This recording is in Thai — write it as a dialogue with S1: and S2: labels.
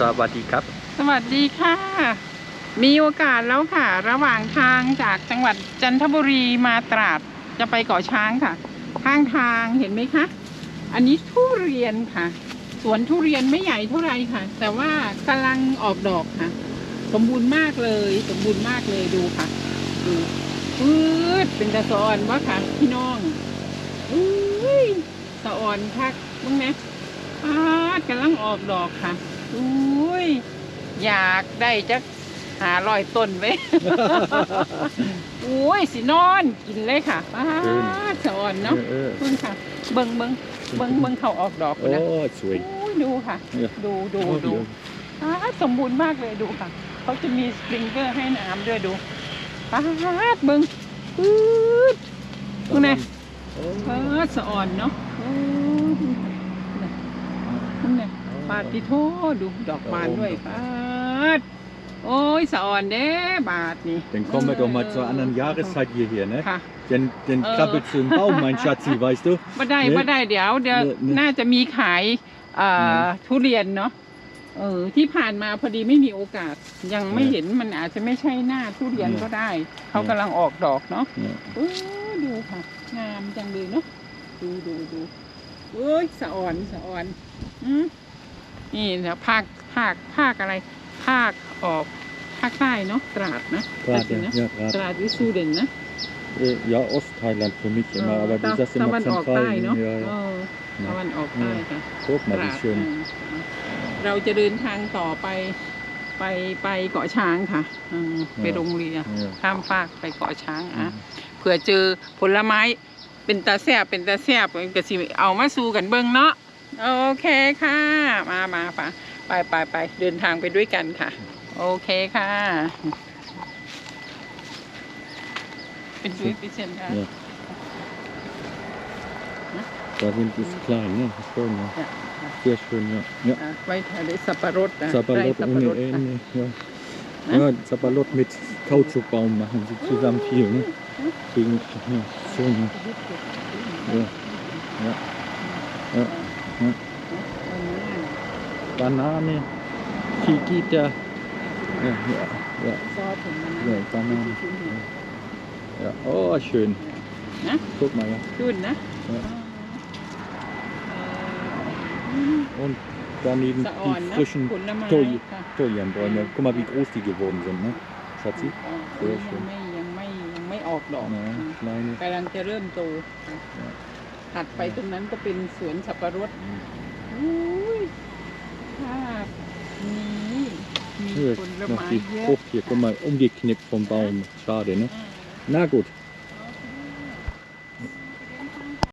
S1: สวัสดีครับ
S2: สวัสดีค่ะ มีโอกาสแล้วค่ะ ระหว่างทางจากจังหวัดจันทบุรีมาตราดจะไปเกาะช้างค่ะ ข้างทางเห็นไหมคะ อันนี้ทุเรียนค่ะ สวนทุเรียนไม่ใหญ่เท่าไรค่ะ แต่ว่ากำลังออกดอกค่ะ สมบูรณ์มากเลย สมบูรณ์มากเลยดูค่ะ ดูปื๊ดเป็นตะสะอนวะค่ะพี่น้องอุ้ยสะอ่อนคักมึงนะ ปาดกำลังออกดอกค่ะ อุ้ย อยากได้จักหาลอยต้นไว้ อุ้ยสินอนกินเลยค่ะป้าดสะออนเนาะ
S1: เออ
S2: เบิ่งค่ะ เบิ่งเบิ่งเบิ่งเบิ่งเขาออกดอก
S1: โอ้
S2: นะ
S1: สวย
S2: โอ้ยดูค่ะ
S1: เนี่ย
S2: ดูดูดูป้าดสมบูรณ์มากเลยดูค่ะ เขาจะมีสปริงเกอร์ให้น้ำด้วยดูป้าดเบิ่งปื๊ดดูนะป้าดสะอ่อนเนาะโอ้ยนั่นน่ะ ปาดติโทดูดอกบานด้วยป้าดโอ้ยสะอ่อนเด้บาทนี่
S3: Dann kommen wir doch mal zur anderen Jahreszeit hierher, ne?
S2: ค่ะ
S3: Dann, dann
S2: Äh.
S3: krabbelst du im Baum, mein Schatzi, weißt du?
S2: บ่ได้
S3: เนี่ย
S2: บ่ได้เดี๋ยวเดี๋ยว
S3: เนี่ยเนี่ย
S2: น่าจะมีขายเอ่อทุเรียนเนาะเออที่ผ่านมาพอดีไม่มีโอกาส ยังไม่เห็นมันอาจจะไม่ใช่หน้าทุเรียนก็ได้ เขากำลังออกดอกเนาะ
S3: Ja.
S2: เออดูค่ะงามจังเลยเนาะดูดูดูเอ้ยสะอ่อนสะอ่อนอืม นี่นะภาคภาคภาคอะไร ภาคออกภาคใต้เนาะตราดนะ
S3: Gerade,
S2: สินะ
S3: ja,
S2: ต
S3: gerade.
S2: ราดวิสูเดนนะ
S3: Äh, Ja, Ostthailand für mich immer, aber du
S2: ตะ
S3: sagst
S2: ตะ
S3: immer
S2: วันออกใต้
S3: zentral.
S2: เนาะ
S3: Ja,
S2: เอ
S3: ja.
S2: อตะวันออกใต้ค่ะ
S3: Guck
S2: ต
S3: mal,
S2: รา
S3: wie
S2: ด
S3: schön.
S2: อืมเราจะเดินทางต่อไปไปไปเกาะช้างค่ะอืมไปโรงเรียน
S3: Ja.
S2: ข้ามฟากไปเกาะช้างอะเผื่อเจอผลไม้เป็นตาแซ่บเป็นตาแซ่บก็สิเอามาสู่กันเบิ่งเนาะโอเคค่ะ มามาปะไปไปไปเดินทางไปด้วยกันค่ะ โอเคค่ะเป็นด้วยพิเศษค่ะ
S3: Ja. Da sind es klein, ne? Schön, ja.
S2: ค่ะ
S3: Sehr schön, ja. ja.
S2: อะไว้ทะเลสับปะรดนะ
S3: Sapperlot
S2: ไร่สับปะ
S3: ohne
S2: รดค่ะ
S3: Ende, ja.
S2: Ne?
S3: Ja, Sapperlot mit Kautschukbaum machen sie zusammen viel, ne? Gegen, ja, schön, ne? Ja, ja, ja, ja. Banane, Kikita, ja, ja, ja,
S2: ซอสถึงมัน
S3: ja, Banane, ja. Oh, schön.
S2: นะ
S3: Guck mal, ja.
S2: ขึ้นนะ
S3: Ja. Und daneben
S2: สะอ่อน
S3: die
S2: นะ
S3: frischen
S2: ผลไม้
S3: Toy
S2: ค่ะ
S3: Toyenbäume. Guck mal, wie groß die geworden sind, ne? Schatzi?
S2: อ๋อ
S3: เออ
S2: ยังไม่ยังไม่ยังไม่ออกดอก
S3: Ja,
S2: อืม
S3: kleine.
S2: กำลังจะเริ่มโตค่ะ
S3: Ja.
S2: ถัดไปตรงนั้นก็เป็นสวนสับปะรดอุ้ยภาพนี้ มี
S3: Hier
S2: ผ
S3: ist
S2: ล
S3: noch
S2: ไม้
S3: die
S2: เยอะ
S3: Frucht hier, guck mal, umgeknickt vom Baum. Schade, ne? Na gut,